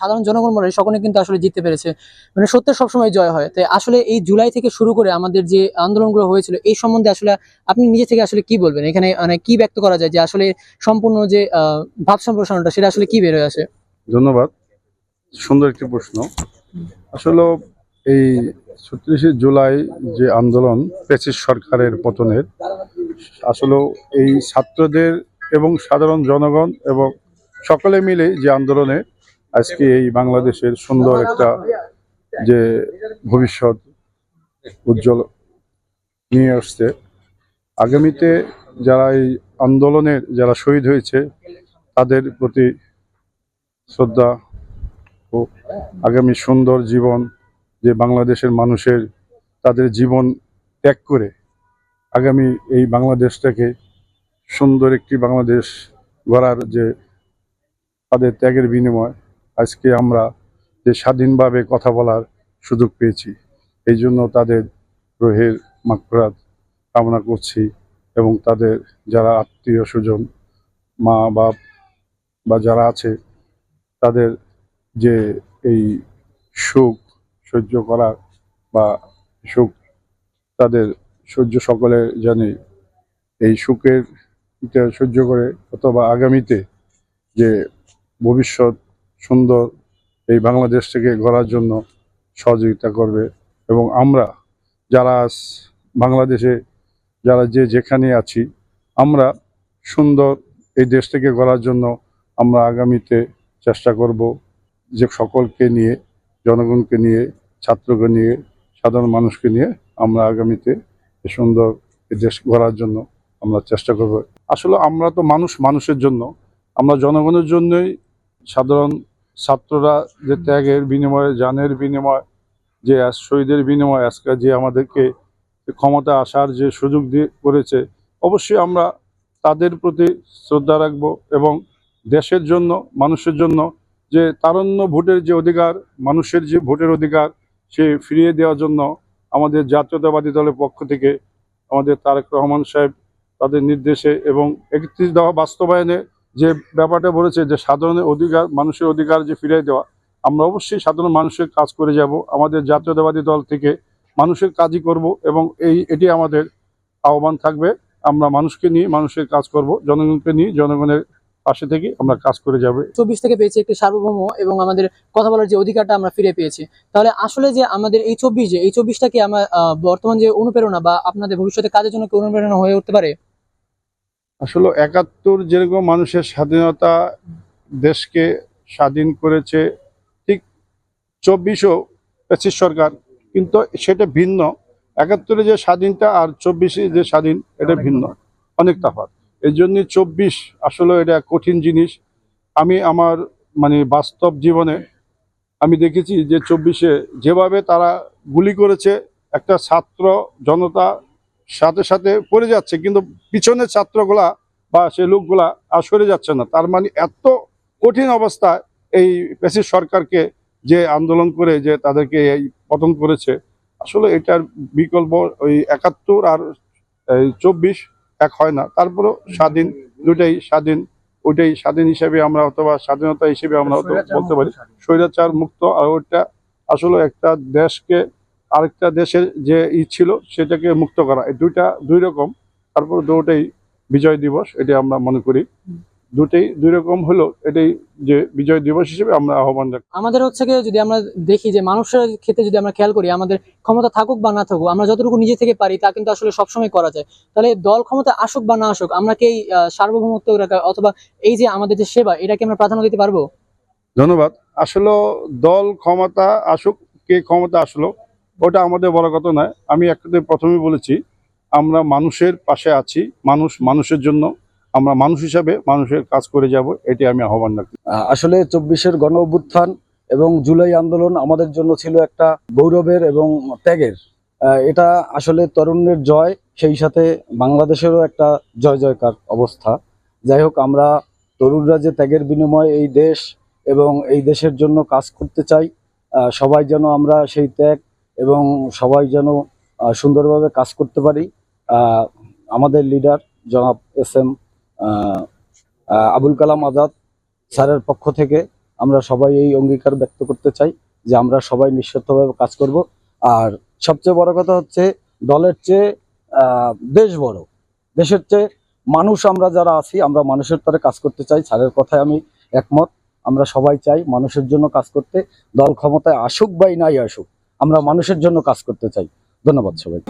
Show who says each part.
Speaker 1: সাধারণ জনগণ বলে সকলে কিন্তু আসলে জিততে পেরেছে। মানে সত্যের সবসময় জয় হয়। তাই আসলে এই জুলাই থেকে শুরু করে আমাদের যে আন্দোলনগুলো হয়েছিল, এই সম্বন্ধে আসলে আপনি নিজে থেকে আসলে কি বলবেন? এখানে মানে কি ব্যক্ত করা যায় যে আসলে সম্পূর্ণ যে ভাব সম্প্রসারণটা সেটা আসলে কি বের হয়ে আসে?
Speaker 2: ধন্যবাদ। সুন্দর একটি প্রশ্ন। আসলে এই ছত্রিশে জুলাই যে আন্দোলন পেচিস সরকারের পতনের, আসলে এই ছাত্রদের এবং সাধারণ জনগণ এবং সকলে মিলে যে আন্দোলনে আজকে এই বাংলাদেশের সুন্দর একটা যে ভবিষ্যৎ উজ্জ্বল নিয়ে আসছে। আগামীতে যারা এই আন্দোলনের যারা শহীদ হয়েছে, তাদের প্রতি শ্রদ্ধা ও আগামী সুন্দর জীবন যে বাংলাদেশের মানুষের তাদের জীবন ত্যাগ করে আগামী এই বাংলাদেশটাকে সুন্দর একটি বাংলাদেশ গড়ার যে তাদের ত্যাগের বিনিময় আজকে আমরা যে স্বাধীনভাবে কথা বলার সুযোগ পেয়েছি, এই জন্য তাদের গ্রহের মাকফরাত কামনা করছি এবং তাদের যারা আত্মীয় স্বজন, মা, বাপ বা যারা আছে, তাদের যে এই সুখ সহ্য করার বা সুখ তাদের সহ্য সকলে জানে, এই সুখের সহ্য করে অথবা আগামীতে যে ভবিষ্যৎ সুন্দর এই বাংলাদেশ থেকে গড়ার জন্য সহযোগিতা করবে। এবং আমরা যারা বাংলাদেশে, যারা যে যেখানে আছি, আমরা সুন্দর এই দেশটাকে গড়ার জন্য আমরা আগামীতে চেষ্টা করব যে সকলকে নিয়ে, জনগণকে নিয়ে, ছাত্রকে নিয়ে, সাধারণ মানুষকে নিয়ে আমরা আগামীতে সুন্দর এই দেশ গড়ার জন্য আমরা চেষ্টা করব। আসলে আমরা তো মানুষ মানুষের জন্য। আমরা জনগণের জন্যই সাধারণ ছাত্ররা যে ত্যাগের বিনিময়ে জানের বিনিময়, যে শহীদের বিনিময় আজকে যে আমাদেরকে ক্ষমতা আসার যে সুযোগ দিয়ে করেছে, অবশ্যই আমরা তাদের প্রতি শ্রদ্ধা রাখব এবং দেশের জন্য, মানুষের জন্য যে তারণ্য ভোটের যে অধিকার, মানুষের যে ভোটের অধিকার, সে ফিরিয়ে দেওয়ার জন্য আমাদের জাতীয়তাবাদী দলের পক্ষ থেকে আমাদের তারেক রহমান সাহেব তাদের নির্দেশে এবং একত্রিশ দফা বাস্তবায়নে যে ব্যাপারটা বলেছে যে সাধারণের অধিকার মানুষের অধিকার যে ফিরিয়ে দেওয়া আমরা অবশ্যই সাধারণ মানুষের কাজ করে যাব। আমাদের জাতীয়তাবাদী দল থেকে মানুষের কাজই করব এবং এই এটি আমাদের আহ্বান থাকবে। আমরা মানুষকে নিয়ে মানুষের কাজ করব জনগণকে নিয়ে জনগণের পাশে থেকে আমরা কাজ করে যাব।
Speaker 1: চব্বিশ থেকে পেয়েছি একটি সার্বভৌম এবং আমাদের কথা বলার যে অধিকারটা আমরা ফিরে পেয়েছি। তাহলে আসলে যে আমাদের এই চব্বিশ যে এই চব্বিশটাকে আমার আহ, বর্তমান যে অনুপ্রেরণা বা আপনাদের ভবিষ্যতে কাজের জন্য কি অনুপ্রেরণা হয়ে উঠতে পারে?
Speaker 2: আসলে একাত্তর যেরকম মানুষের স্বাধীনতা দেশকে স্বাধীন করেছে ঠিক চব্বিশও পঁচিশ সরকার কিন্তু সেটা ভিন্ন। একাত্তরে যে স্বাধীনতা আর চব্বিশে যে স্বাধীন এটা ভিন্ন অনেক তফাৎ। এই জন্য চব্বিশ আসলে এটা কঠিন জিনিস। আমি আমার মানে বাস্তব জীবনে আমি দেখেছি যে চব্বিশে যেভাবে তারা গুলি করেছে একটা ছাত্র জনতা সাথে সাথে পড়ে যাচ্ছে কিন্তু পিছনের ছাত্রগুলা বা সে লোকগুলা আর সরে যাচ্ছে না। তার মানে এত কঠিন অবস্থা এই পেশির সরকারকে যে আন্দোলন করে যে তাদেরকে এই পতন করেছে। আসলে এটার বিকল্প ওই একাত্তর আর চব্বিশ এক হয় না। তারপরেও স্বাধীন দুটাই স্বাধীন ওইটাই স্বাধীন হিসেবে আমরা অথবা স্বাধীনতা হিসেবে আমরা বলতে পারি। স্বৈরাচার মুক্ত আর ওইটা আসলে একটা দেশকে আরেকটা দেশের যে ই ছিল সেটাকে মুক্ত করা। এই দুইটা দুই রকম। তারপর দুটাই বিজয় দিবস এটি আমরা মনে করি। দুটেই দুই রকম হলো এটাই যে বিজয় দিবস হিসেবে আমরা আহ্বান রাখি
Speaker 1: আমাদের হচ্ছে গিয়ে যদি আমরা দেখি যে মানুষের ক্ষেত্রে যদি আমরা খেয়াল করি আমাদের ক্ষমতা থাকুক বা না থাকুক আমরা যতটুকু নিজে থেকে পারি তা কিন্তু আসলে সবসময় করা যায়। তাহলে দল ক্ষমতা আসুক বা না আসুক আমরা কি সার্বভৌমত্ব রাখা অথবা এই যে আমাদের যে সেবা এটাকে আমরা প্রাধান্য দিতে পারব?
Speaker 2: ধন্যবাদ। আসলে দল ক্ষমতা আসুক কে ক্ষমতা আসলো ওটা আমাদের বড় কথা নয়। আমি একটাতে প্রথমেই বলেছি, আমরা মানুষের পাশে আছি, মানুষ মানুষের জন্য। আমরা মানুষ হিসাবে মানুষের কাজ করে যাব, এটি আমি আহ্বান রাখি।
Speaker 3: আসলে চব্বিশের গণ অভ্যুত্থান এবং জুলাই আন্দোলন আমাদের জন্য ছিল একটা গৌরবের এবং ত্যাগের। এটা আসলে তরুণের জয়, সেই সাথে বাংলাদেশেরও একটা জয় জয়কার অবস্থা। যাই হোক, আমরা তরুণরা যে ত্যাগের বিনিময়ে এই দেশ এবং এই দেশের জন্য কাজ করতে চাই সবাই যেন আমরা সেই ত্যাগ এবং সবাই যেন সুন্দরভাবে কাজ করতে পারি। আমাদের লিডার জনাব এস এম আবুল কালাম আজাদ স্যারের পক্ষ থেকে আমরা সবাই এই অঙ্গীকার ব্যক্ত করতে চাই যে আমরা সবাই নিঃস্বার্থভাবে কাজ করব। আর সবচেয়ে বড় কথা হচ্ছে, দলের চেয়ে দেশ বড়। দেশের চেয়ে মানুষ আমরা যারা আছি, আমরা মানুষের তরে কাজ করতে চাই। স্যারের কথায় আমি একমত। আমরা সবাই চাই মানুষের জন্য কাজ করতে। দল ক্ষমতায় আসুক বাই নাই আসুক আমরা মানুষের জন্য কাজ করতে চাই। ধন্যবাদ সবাই